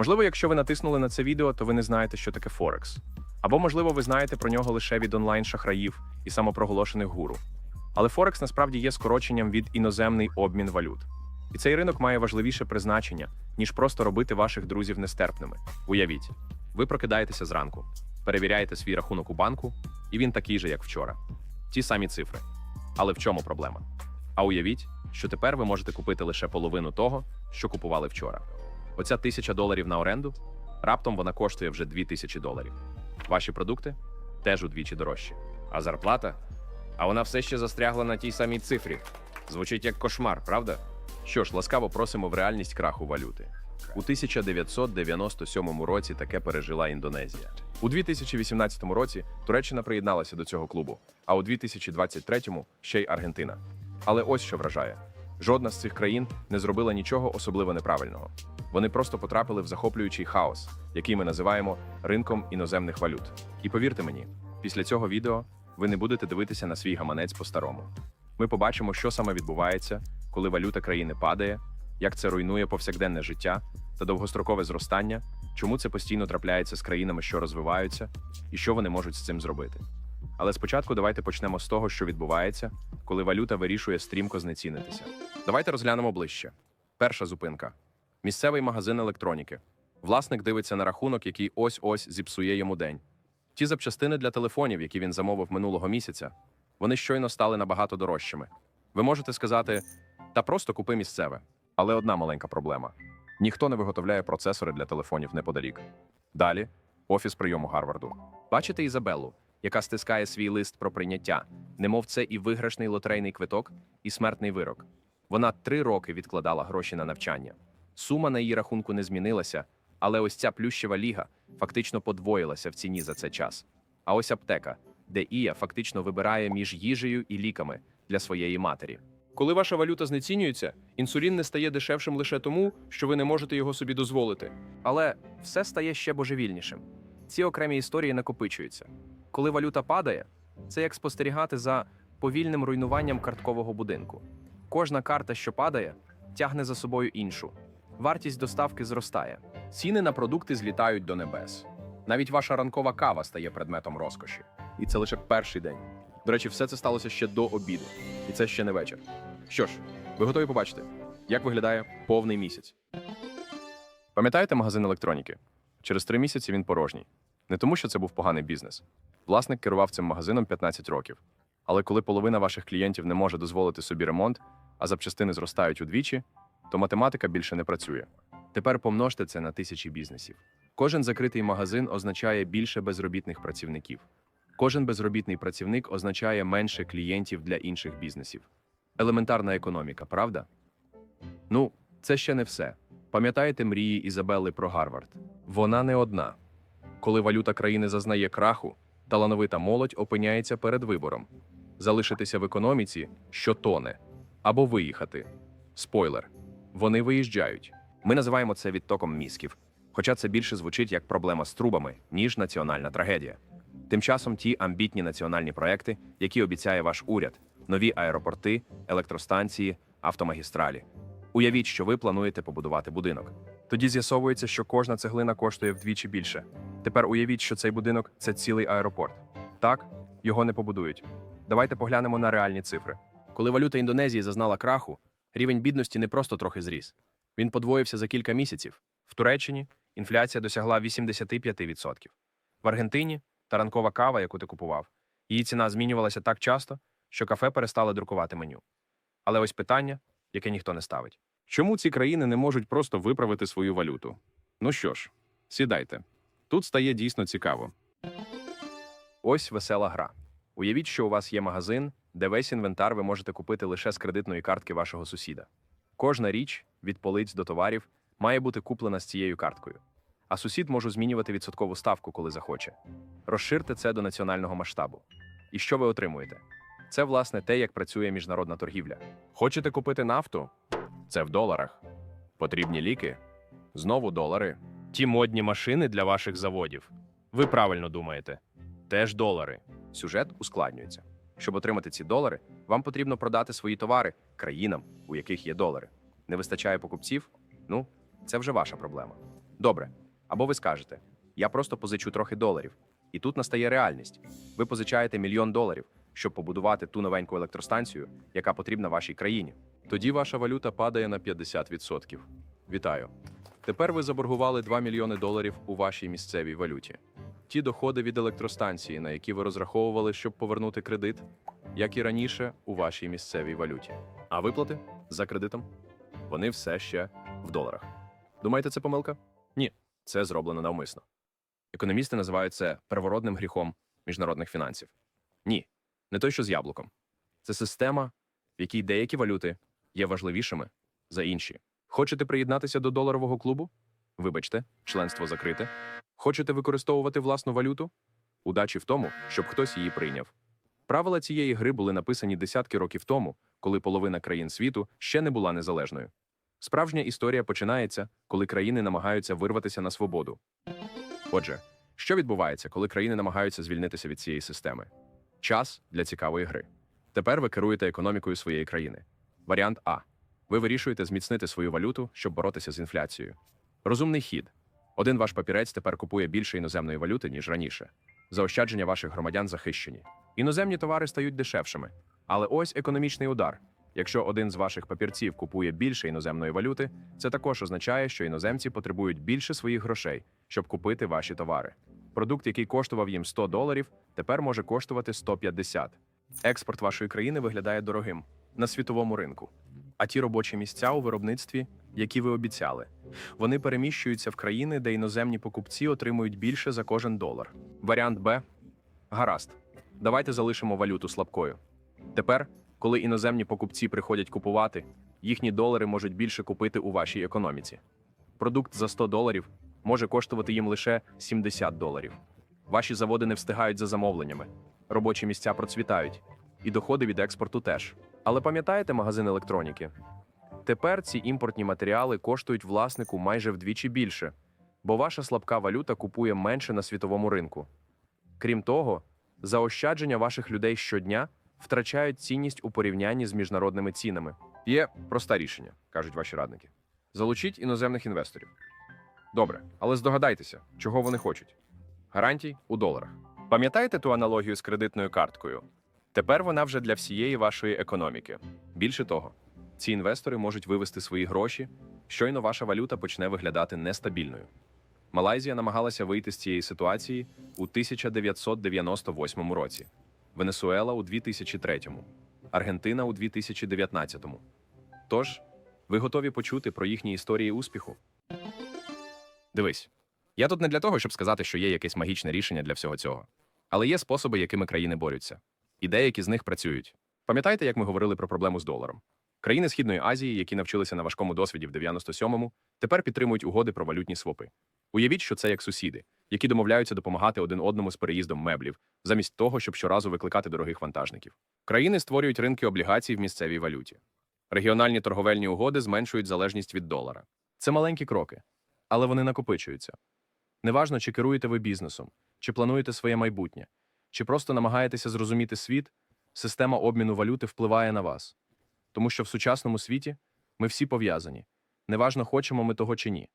Можливо, якщо ви натиснули на це відео, то ви не знаєте, що таке Форекс. Або, можливо, ви знаєте про нього лише від онлайн-шахраїв і самопроголошених гуру. Але Форекс насправді є скороченням від іноземний обмін валют. І цей ринок має важливіше призначення, ніж просто робити ваших друзів нестерпними. Уявіть, ви прокидаєтеся зранку, перевіряєте свій рахунок у банку, і він такий же, як вчора. Ті самі цифри. Але в чому проблема? А уявіть, що тепер ви можете купити лише половину того, що купували вчора. Оця тисяча доларів на оренду раптом вона коштує вже дві тисячі доларів. Ваші продукти теж удвічі дорожчі. А зарплата? А вона все ще застрягла на тій самій цифрі. Звучить як кошмар, правда? Що ж, ласкаво просимо в реальність краху валюти. У 1997 році таке пережила Індонезія. У 2018 році Туреччина приєдналася до цього клубу, а у 2023 ще й Аргентина. Але ось що вражає: жодна з цих країн не зробила нічого особливо неправильного. Вони просто потрапили в захоплюючий хаос, який ми називаємо ринком іноземних валют. І повірте мені, після цього відео ви не будете дивитися на свій гаманець по-старому. Ми побачимо, що саме відбувається, коли валюта країни падає, як це руйнує повсякденне життя та довгострокове зростання, чому це постійно трапляється з країнами, що розвиваються, і що вони можуть з цим зробити. Але спочатку давайте почнемо з того, що відбувається, коли валюта вирішує стрімко знецінитися. Давайте розглянемо ближче. Перша зупинка: місцевий магазин електроніки. Власник дивиться на рахунок, який ось-ось зіпсує йому день. Ті запчастини для телефонів, які він замовив минулого місяця, вони щойно стали набагато дорожчими. Ви можете сказати, та просто купи місцеве. Але одна маленька проблема: ніхто не виготовляє процесори для телефонів неподалік. Далі офіс прийому Гарварду. Бачите Ізабеллу, яка стискає свій лист про прийняття, немов це і виграшний лотерейний квиток, і смертний вирок. Вона три роки відкладала гроші на навчання. Сума на її рахунку не змінилася, але ось ця плющева ліга фактично подвоїлася в ціні за цей час. А ось аптека, де Ія фактично вибирає між їжею і ліками для своєї матері. Коли ваша валюта знецінюється, інсулін не стає дешевшим лише тому, що ви не можете його собі дозволити. Але все стає ще божевільнішим. Ці окремі історії накопичуються. Коли валюта падає, це як спостерігати за повільним руйнуванням карткового будинку. Кожна карта, що падає, тягне за собою іншу. Вартість доставки зростає. Ціни на продукти злітають до небес. Навіть ваша ранкова кава стає предметом розкоші. І це лише перший день. До речі, все це сталося ще до обіду, і це ще не вечір. Що ж, ви готові побачити, як виглядає повний місяць? Пам'ятаєте магазин електроніки? Через три місяці він порожній. Не тому, що це був поганий бізнес. Власник керував цим магазином 15 років. Але коли половина ваших клієнтів не може дозволити собі ремонт, а запчастини зростають удвічі, то математика більше не працює. Тепер помножте це на тисячі бізнесів. Кожен закритий магазин означає більше безробітних працівників. Кожен безробітний працівник означає менше клієнтів для інших бізнесів. Елементарна економіка, правда? Ну, це ще не все. Пам'ятаєте мрії Ізабелли про Гарвард? Вона не одна. Коли валюта країни зазнає краху, талановита молодь опиняється перед вибором: залишитися в економіці, що тоне, або виїхати. Спойлер: вони виїжджають. Ми називаємо це відтоком мізків, хоча це більше звучить як проблема з трубами, ніж національна трагедія. Тим часом ті амбітні національні проекти, які обіцяє ваш уряд, нові аеропорти, електростанції, автомагістралі. Уявіть, що ви плануєте побудувати будинок. Тоді з'ясовується, що кожна цеглина коштує вдвічі більше. Тепер уявіть, що цей будинок це цілий аеропорт. Так, його не побудують. Давайте поглянемо на реальні цифри. Коли валюта Індонезії зазнала краху, рівень бідності не просто трохи зріс. Він подвоївся за кілька місяців. В Туреччині інфляція досягла 85%. В Аргентині та ранкова кава, яку ти купував, її ціна змінювалася так часто, що кафе перестали друкувати меню. Але ось питання, яке ніхто не ставить. Чому ці країни не можуть просто виправити свою валюту? Ну що ж, сідайте. Тут стає дійсно цікаво. Ось весела гра. Уявіть, що у вас є магазин, де весь інвентар ви можете купити лише з кредитної картки вашого сусіда. Кожна річ, від полиць до товарів, має бути куплена з цією карткою. А сусід може змінювати відсоткову ставку, коли захоче. Розширте це до національного масштабу. І що ви отримуєте? Це, власне, те, як працює міжнародна торгівля. Хочете купити нафту? Це в доларах. Потрібні ліки? Знову долари. Ті модні машини для ваших заводів. Ви правильно думаєте. Теж долари. Сюжет ускладнюється. Щоб отримати ці долари, вам потрібно продати свої товари країнам, у яких є долари. Не вистачає покупців? Ну, це вже ваша проблема. Добре. Або ви скажете: я просто позичу трохи доларів. І тут настає реальність. Ви позичаєте мільйон доларів, щоб побудувати ту новеньку електростанцію, яка потрібна вашій країні. Тоді ваша валюта падає на 50%. Вітаю. Тепер ви заборгували 2 мільйони доларів у вашій місцевій валюті. Ті доходи від електростанції, на які ви розраховували, щоб повернути кредит, як і раніше у вашій місцевій валюті. А виплати за кредитом? Вони все ще в доларах. Думаєте, це помилка? Ні, це зроблено навмисно. Економісти називають це первородним гріхом міжнародних фінансів. Ні, не той, що з яблуком. Це система, в якій деякі валюти є важливішими за інші. Хочете приєднатися до доларового клубу? Вибачте, членство закрите. Хочете використовувати власну валюту? Удачі в тому, щоб хтось її прийняв. Правила цієї гри були написані десятки років тому, коли половина країн світу ще не була незалежною. Справжня історія починається, коли країни намагаються вирватися на свободу. Отже, що відбувається, коли країни намагаються звільнитися від цієї системи? Час для цікавої гри. Тепер ви керуєте економікою своєї країни. Варіант А. Ви вирішуєте зміцнити свою валюту, щоб боротися з інфляцією. Розумний хід. Один ваш папірець тепер купує більше іноземної валюти, ніж раніше. Заощадження ваших громадян захищені. Іноземні товари стають дешевшими. Але ось економічний удар. Якщо один з ваших папірців купує більше іноземної валюти, це також означає, що іноземці потребують більше своїх грошей, щоб купити ваші товари. Продукт, який коштував їм 100 доларів, тепер може коштувати 150. Експорт вашої країни виглядає дорогим на світовому ринку. А ті робочі місця у виробництві, які ви обіцяли, вони переміщуються в країни, де іноземні покупці отримують більше за кожен долар. Варіант Б гаразд. Давайте залишимо валюту слабкою. Тепер, коли іноземні покупці приходять купувати, їхні долари можуть більше купити у вашій економіці. Продукт за 100 доларів може коштувати їм лише 70 доларів. Ваші заводи не встигають за замовленнями, робочі місця процвітають, і доходи від експорту теж. Але пам'ятаєте магазин електроніки? Тепер ці імпортні матеріали коштують власнику майже вдвічі більше, бо ваша слабка валюта купує менше на світовому ринку. Крім того, заощадження ваших людей щодня втрачають цінність у порівнянні з міжнародними цінами. Є просте рішення, кажуть ваші радники. Залучіть іноземних інвесторів. Добре, але здогадайтеся, чого вони хочуть. Гарантій у доларах. Пам'ятаєте ту аналогію з кредитною карткою? Тепер вона вже для всієї вашої економіки. Більше того, ці інвестори можуть вивести свої гроші, щойно ваша валюта почне виглядати нестабільною. Малайзія намагалася вийти з цієї ситуації у 1998 році, Венесуела у 2003, Аргентина у 2019. Тож, ви готові почути про їхні історії успіху? Дивись, я тут не для того, щоб сказати, що є якесь магічне рішення для всього цього. Але є способи, якими країни борються, і деякі з них працюють. Пам'ятаєте, як ми говорили про проблему з доларом? Країни Східної Азії, які навчилися на важкому досвіді в 97-му, тепер підтримують угоди про валютні свопи. Уявіть, що це як сусіди, які домовляються допомагати один одному з переїздом меблів, замість того, щоб щоразу викликати дорогих вантажників. Країни створюють ринки облігацій в місцевій валюті. Регіональні торговельні угоди зменшують залежність від долара. Це маленькі кроки, але вони накопичуються. Неважно, чи керуєте ви бізнесом, чи плануєте своє майбутнє, чи просто намагаєтеся зрозуміти світ, система обміну валюти впливає на вас. Тому що в сучасному світі ми всі пов'язані. Неважно, хочемо ми того чи ні.